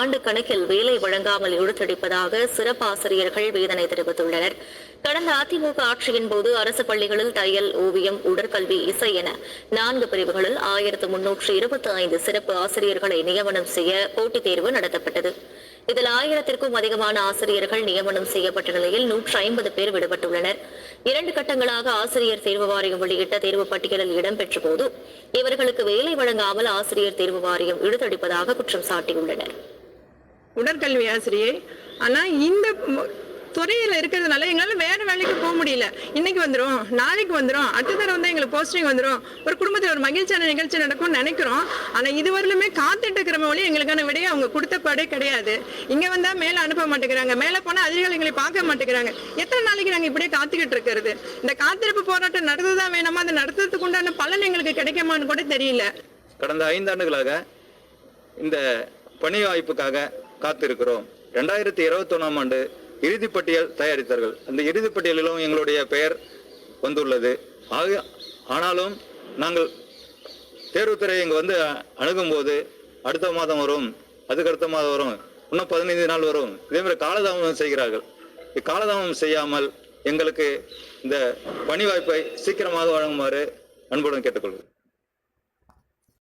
ஆண்டு கணக்கில் வேலை வழங்காமல் இழுத்தடிப்பதாக சிறப்பாசிரியர்கள் வேதனை தெரிவித்துள்ளனர். கடந்த அதிமுக ஆட்சியின் போது அரசு பள்ளிகளில் தையல் ஓவியம் உடற்கல்வி இசை என நான்கு பிரிவுகளில் ஆயிரத்து முன்னூற்று இருபத்தி ஐந்து சிறப்பு ஆசிரியர்களை நியமனம் செய்ய போட்டித் தேர்வு நடத்தப்பட்டது. இதில் ஆயிரத்திற்கும் அதிகமான ஆசிரியர்கள் நியமனம் செய்யப்பட்ட நிலையில் நூற்று ஐம்பது பேர் விடுபட்டுள்ளனர். இரண்டு கட்டங்களாக ஆசிரியர் தேர்வு வாரியம் வெளியிட்ட தேர்வு பட்டியலில் இடம்பெற்ற போது இவர்களுக்கு வேலை வழங்காமல் ஆசிரியர் தேர்வு வாரியம் இழுத்தடிப்பதாக குற்றம் சாட்டியுள்ளனர். உடற்கல்வி ஆசிரியை. ஆனா இந்த துறையில் துறையில இருக்கிறதுனால எங்களால வேற வேலைக்கு போக முடியல. இன்னைக்கு வந்துடும் நாளைக்கு வந்துடும் அடுத்த தடவை வந்து எங்களுக்கு போஸ்டிங் வந்துடும் ஒரு குடும்பத்தில் ஒரு மகிழ்ச்சியான நிகழ்ச்சி நடக்கும்னு நினைக்கிறோம். ஆனா இதுவரையிலுமே காத்துட்டு இருக்கிற மொழி எங்களுக்கான விடையை அவங்க கொடுத்த பாடே கிடையாது. இங்க வந்தா மேல அனுப்ப மாட்டேங்கிறாங்க. மேல போனா அதிகாரிகள் எங்களை பார்க்க மாட்டேங்கிறாங்க. எத்தனை நாளைக்கு நாங்க இப்படியே காத்துக்கிட்டு இருக்கிறது? இந்த காத்திருப்பு போராட்டம் நடத்துதான் வேணாமா? அந்த நடத்துறதுக்கு உண்டான பலன் எங்களுக்கு கிடைக்குமான்னு கூட தெரியல. கடந்த ஐந்தாண்டுகளாக இந்த பணி வாய்ப்புக்காக காத்திருக்கிறோம். ரெண்டாயிரத்தி இருபத்தொன்னாம் ஆண்டு இறுதிப்பட்டியல் தயாரித்தார்கள் அந்த இறுதிப்பட்டியலிலும் எங்களுடைய பெயர் வந்துள்ளது. ஆக ஆனாலும் நாங்கள் தேர்வுத்துறை இங்கே வந்து அணுகும்போது அடுத்த மாதம் வரும். அதுக்கு அடுத்த மாதம் வரும். இன்னும் பதினைந்து நாள் வரும். இதே மாதிரி காலதாமதம் செய்கிறார்கள். இக்காலதாமதம் செய்யாமல் எங்களுக்கு இந்த பணி வாய்ப்பை சீக்கிரமாக வழங்குமாறு அன்புடன் கேட்டுக்கொள்கிறேன்.